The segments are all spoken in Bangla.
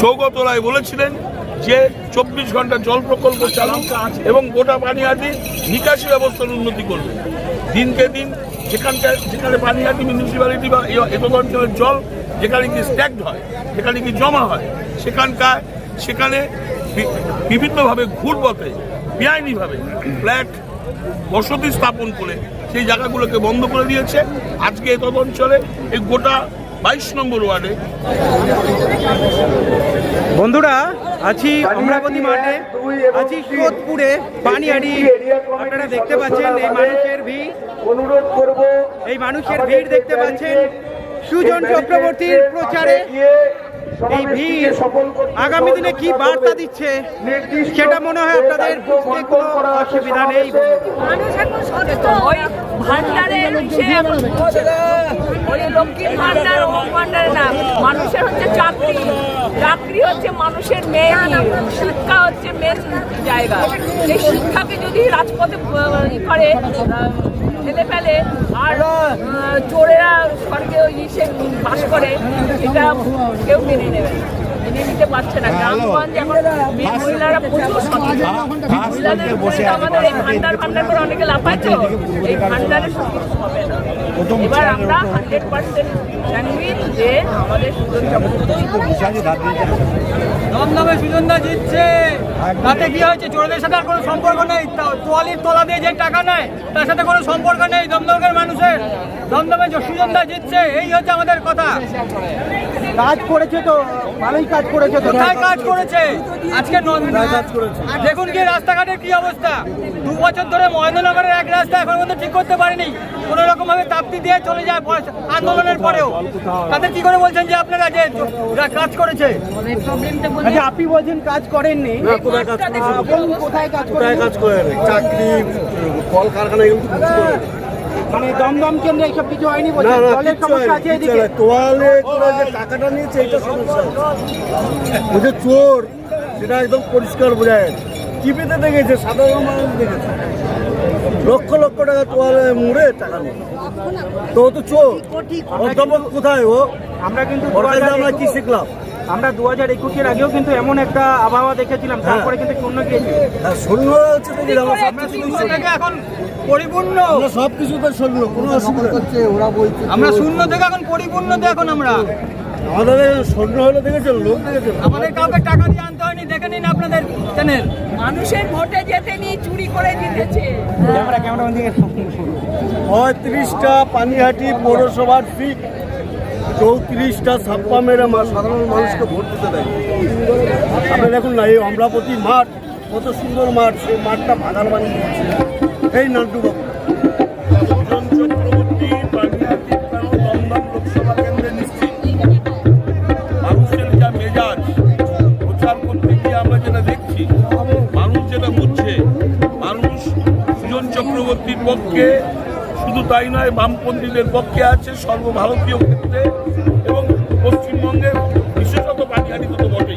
সৌগত রায় বলেছিলেন যে চব্বিশ ঘণ্টা জল প্রকল্প চালু এবং গোটা পানিহাটি নিকাশি ব্যবস্থার উন্নতি করবে। দিনকে দিন যেখানকার যেখানে পানিহাটি মিউনিসিপ্যালিটি বা এ- এতদ অঞ্চলের জল যেখানে কি স্ট্যাকড হয় যেখানে কি জমা হয়, সেখানকার সেখানে বিভিন্নভাবে ঘুরপথে বেআইনিভাবে ফ্ল্যাট বসতি স্থাপন করে সেই জায়গাগুলোকে বন্ধ করে দিয়েছে। আজকে এতদ অঞ্চলে এই গোটা বাইশ নম্বর ওয়ার্ডে। বন্ধুরা, আছি অমরাবতী মাঠে, আছি সোদপুরে পানিহাড়ি আপনারা দেখতে পাচ্ছেন এই মানুষের ভিড়। অনুরোধ করব এই মানুষের ভিড় দেখতে পাচ্ছেন সুজন চক্রবর্তীর প্রচারে। এই ভিড় আগামী দিনে কি বার্তা দিচ্ছে? সেটা মনে হয় আপনাদের বুঝতে কোনো অসুবিধা নেই। মানুষ এখন সচেতন ভান্ডারের সে এখন বুঝছে না। ওই লক্ষ্মীর ভান্ডার ও ভান্ডারে না মানুষের হচ্ছে চাকরি। চাকরি হচ্ছে মানুষের মেন শিক্ষা হচ্ছে মেন জায়গা। এই শিক্ষাকে যদি রাজপথে করে আহ, ফেলে আর চোরেরা স্বর্গে ওই সে বাস করে এটা কেউ মেনে নেবে না। মেনে নিতে পারছে না গ্রামগঞ্জ এখন মহিলারা প্রচুর সচেতন মহিলাদের আমাদের এই ভান্ডার ভান্ডার করে অনেকে লাফায় এই ভান্ডারে সব কিছু হবে না এবার আমরা হান্ড্রেড পার্সেন্ট জানবি যে আমাদের সুযোগ দমদমে সুজনদা জিতছে তাতে কি হয়েছে চোরদের সাথে আর কোনো সম্পর্ক নেই তোয়ালির তলা দিয়ে যে টাকা নেয় তার সাথে কোনো সম্পর্ক নেই দমদমের মানুষের দমদমে যে সুজনদা জিতছে এই হচ্ছে আমাদের কথা কাজ করেছে তো ভালোই কাজ করেছে তো। কোথায় কাজ করেছে? আজকে দেখুন কি রাস্তাঘাটের কি অবস্থা। দু বছর ধরে মহেন্দ্রনগরের এক রাস্তা এখন পর্যন্ত ঠিক করতে পারেনি। কোন রকম ভাবে তাপ্তি দিয়ে চলে যায় আন্দোলনের পরেও। তাদের কি করে বলছেন যে আপনারা যে কাজ করেছে? আচ্ছা আপনি বলছেন কাজ করেননি। কোথায় কাজ বলুন কোথায় কাজ করেন করে? চাকরি কলকারখানা এগুলো। মানে দমদম কেন্দ্রে এইসব কিছু হয়নি জলের সমস্যা আছে এদিকে? তোয়ালে যে টাকাটা নিয়েছে এটা সমস্যা ও যে চোর সেটা একদম পরিষ্কার বোঝা যাচ্ছে টিভিতে দেখেছে? সাধারণ মানুষ দেখেছে। লক্ষ লক্ষ টাকা তোয়ালে মুড়ে টাকা নিয়ে। তো ও তো চোর। অধ্যাপক কোথায় ও? আমরা কিন্তু ওর কাছে 2021 আমরা কি শিখলাম? আমরা দু হাজার একুশের আগেও কিন্তু এমন একটা আবহাওয়া দেখেছিলাম হ্যাঁ। তারপরে কিন্তু শূন্য গিয়েছে শূন্য হচ্ছে এখন পরিপূর্ণ। শূন্য কোনো অসুবিধা নেই। আমরা শূন্য থেকে এখন পরিপূর্ণতে এখন আমরা। আমাদের শূন্য হলে দেখেছেন লোক দেখেছেন? আমাদের কাউকে টাকা দিয়ে আনতে হয়নি দেখে নিন আপনাদের চ্যানেল মানুষের ভোটে যেতে নিয়ে চুরি করে জিতেছে। ক্যামেরা ক্যামেরা দিকে পঁয়ত্রিশটা পানিহাটি পৌরসভার সিট চৌত্রিশটা ছাপ্পা মেরে সাধারণ মানুষকে ভোট দিতে দেয়। আপনি দেখুন না, এই অমরাবতী মাঠ, কত সুন্দর মাঠ, সেই মাঠটা ভাগার বানিয়ে দিয়েছে। এই বাবু। চক্রবর্তী নিশ্চিত। মানুষের যা আমরা যেটা দেখছি, মানুষ যেটা মানুষ সুজন চক্রবর্তীর পক্ষে শুধু তাই নয় বামপন্থীদের পক্ষে আছে সর্বভারতীয় ক্ষেত্রে এবং পশ্চিমবঙ্গের বিশেষত পানিহাটিতে তো বটেই।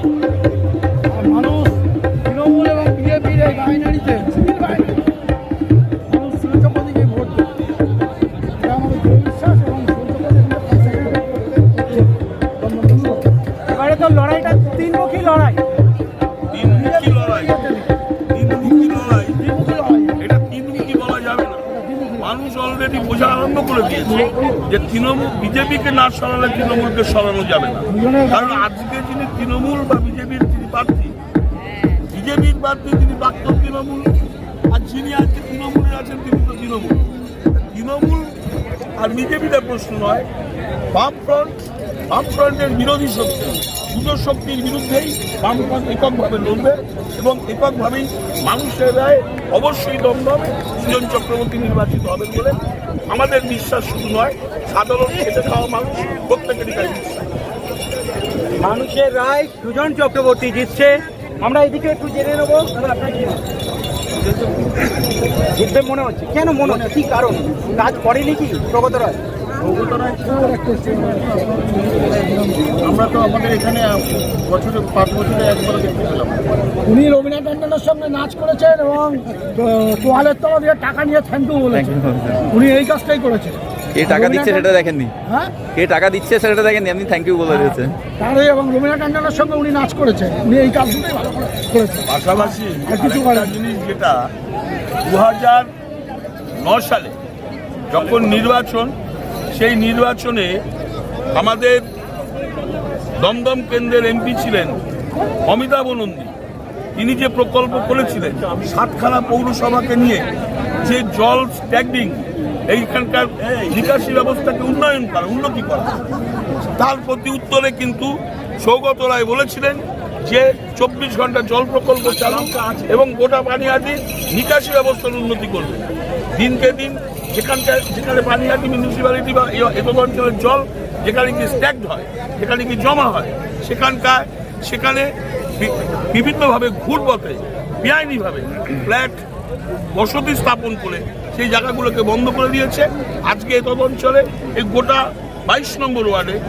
যে তৃণমূল, বিজেপিকে না সরালে তৃণমূলকে সরানো যাবে না। কারণ আজকে যিনি তৃণমূল বা বিজেপির যিনি প্রার্থী, বিজেপির প্রার্থী তিনি প্রাক্তন তৃণমূল, আর যিনি আজকে তৃণমূলে আছেন তিনি তো তৃণমূল। তৃণমূল আর বিজেপিটা প্রশ্ন নয়, বামফ্রন্ট, বামফ্রন্টের বিরোধী শক্তি, দুটো শক্তির বিরুদ্ধেই বামফ্রন্ট এককভাবে লড়বে এবং এককভাবেই মানুষের রায় অবশ্যই দমদমে, সুজন চক্রবর্তী নির্বাচিত হবেন বলে আমাদের বিশ্বাস শুধু নয়, সাধারণ খেতে খাওয়া মানুষ, প্রত্যেকেরই কাছে মানুষের রায় সুজন চক্রবর্তী জিতছে। আমরা এদিকে একটু জেনে নেব জিতবে মনে হচ্ছে। কেন মনে হচ্ছে? কি কারণ? কাজ করেনি কি প্রগত রায়? আমরা তো আমাদের এখানে বছরে পাঁচ বছরে একবার দেখতে পেলাম। উনি রবীন্দ্রনাথ ট্যান্ডনের সামনে নাচ করেছেন এবং তোয়ালের তলা দিয়ে টাকা নিয়ে থ্যাংক ইউ বলেছেন। উনি এই কাজটাই করেছেন। কে টাকা দিচ্ছে সেটা দেখেননি? হ্যাঁ? কে টাকা দিচ্ছে সেটা দেখেননি? আপনি থ্যাংক ইউ বলে দিয়েছেন। তাহলে এবং রবীন্দ্র ট্যান্ডনের সঙ্গে উনি নাচ করেছেন। উনি এই কাজ দুটোই ভালো করেছেন। পাশাপাশি আর কিছু জিনিস যেটা দু হাজার ন সালে যখন নির্বাচন সেই নির্বাচনে আমাদের দমদম কেন্দ্রের এমপি ছিলেন অমিতাভ নন্দী। তিনি যে প্রকল্প করেছিলেন, সাতখানা পৌরসভাকে নিয়ে যে জল স্ট্যাগডিং এইখানকার নিকাশি ব্যবস্থাকে উন্নয়ন করা, উন্নতি করা। তার প্রতি উত্তরে কিন্তু সৌগত রায় বলেছিলেন যে চব্বিশ ঘণ্টা জল প্রকল্প চালু এবং গোটা পানিহাটি নিকাশি ব্যবস্থার উন্নতি করবে। দিনকে দিন যেখানকার যেখানে পানিহাটি মিউনিসিপ্যালিটি বা এ- এসব অঞ্চলের জল যেখানে কি স্ট্যাকড হয়, যেখানে কি জমা হয়, সেখানকার সেখানে বিভিন্নভাবে ঘুরপথে বেআইনিভাবে ফ্ল্যাট বসতি স্থাপন করে সেই জায়গাগুলোকে বন্ধ করে দিয়েছে। আজকে এ অঞ্চলে এই গোটা বাইশ নম্বর ওয়ার্ডে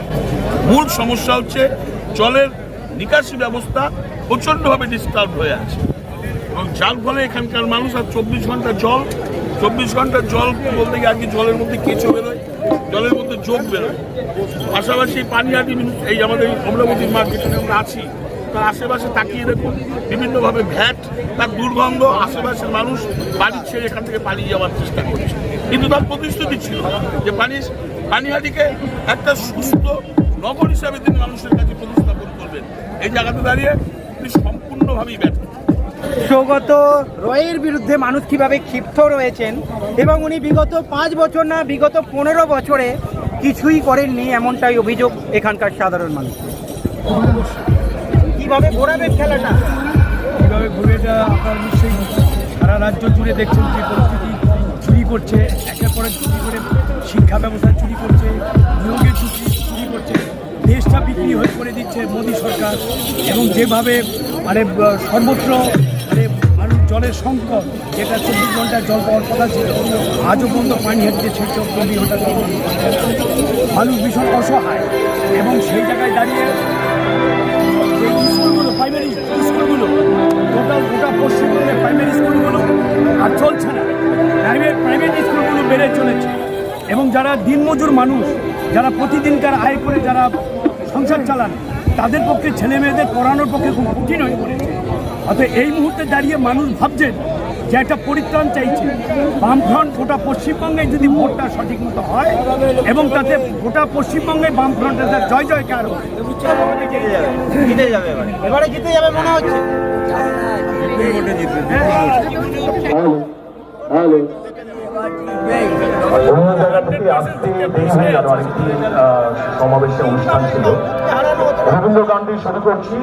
মূল সমস্যা হচ্ছে জলের নিকাশি ব্যবস্থা প্রচণ্ডভাবে ডিস্টার্ব হয়ে আছে। এবং যার ফলে এখানকার মানুষ আর চব্বিশ ঘণ্টা জল চব্বিশ ঘণ্টা জল বলতে গিয়ে আজকে জলের মধ্যে কেঁচো বেরোয়? জলের মধ্যে যোগ বেরোয়। পাশাপাশি পানিহাটি এই আমাদের এই অমরাবতীর মাঠ যেখানে আমরা আছি। তার আশেপাশে তাকিয়ে দেখুন, বিভিন্নভাবে ভ্যাট, তার দুর্গন্ধ, আশেপাশের মানুষ বাড়ি ছেড়ে এখান থেকে পালিয়ে যাওয়ার চেষ্টা করছে। কিন্তু তার প্রতিশ্রুতি ছিল যে পানি পানিহাটিকে একটা সুস্থ নগর হিসাবে তিনি মানুষের কাছে প্রতিস্থাপন করবেন। এই জায়গাতে দাঁড়িয়ে তিনি সম্পূর্ণভাবেই ব্যর্থ। সৌগত রয়ের বিরুদ্ধে মানুষ কীভাবে ক্ষিপ্ত রয়েছেন এবং উনি বিগত পাঁচ বছর না, বিগত পনেরো বছরে কিছুই করেননি এমনটাই অভিযোগ এখানকার সাধারণ মানুষ। কীভাবে ঘোরাবেন খেলাটা? কীভাবে ঘুরে এটা আপনারা নিশ্চয়ই সারা রাজ্য জুড়ে দেখছেন যে পরিস্থিতি চুরি করছে, একের পরে চুরি করে শিক্ষা ব্যবস্থা চুরি করছে নিয়োগের চুরি চুরি করছে, দেশটা বিক্রি হয়ে করে দিচ্ছে মোদী সরকার এবং যেভাবে মানে সর্বত্র মানে মানুষ জলের সংকট, যেটা চব্বিশ ঘণ্টা জল পাওয়ার কথা ছিল, আজও পর্যন্ত পানি হাঁটছে সেই চব্বিশ ঘণ্টা মানুষ ভীষণ অসহায় এবং সেই জায়গায় দাঁড়িয়ে যে স্কুলগুলো প্রাইমারি স্কুলগুলো, গোটা গোটা পশ্চিমবঙ্গের প্রাইমারি স্কুলগুলো আর চলছে না। প্রাইভেট প্রাইভেট স্কুলগুলো বেড়ে চলেছে। এবং যারা দিনমজুর মানুষ, যারা প্রতিদিনকার আয় করে যারা সংসার চালান, তাদের পক্ষে ছেলে মেয়েদের পড়ানোর পক্ষে খুব কঠিন হয়ে পড়েছে অর্থাৎ এই মুহূর্তে দাঁড়িয়ে মানুষ ভাবছেন যে একটা পরিত্রাণ চাইছে। বামফ্রন্ট গোটা পশ্চিমবঙ্গে যদি ভোটটা সঠিক মতো হয় এবং তাতে গোটা পশ্চিমবঙ্গে বামফ্রন্টের জয় জয়কার হয় জিতে এবারে। এবারে জিতে যাবে মনে হচ্ছে। সমাবেশের অনুষ্ঠান ছিল রবীন্দ্র গান দিয়ে শুরু করছি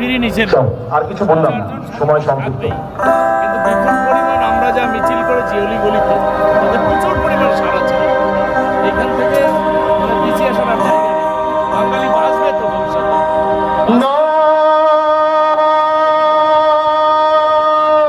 ফিরিয়ে নিছেন আর কিছু বললাম সময় সংক্ষিপ্ত কিন্তু বিপুল পরিমাণ আমরা যা মিছিল করেছি অলি গলিতে তাদের প্রচুর পরিমাণ সারা ছিল। এখান থেকে মানে পিছিয়ে আসার আর বাঙালি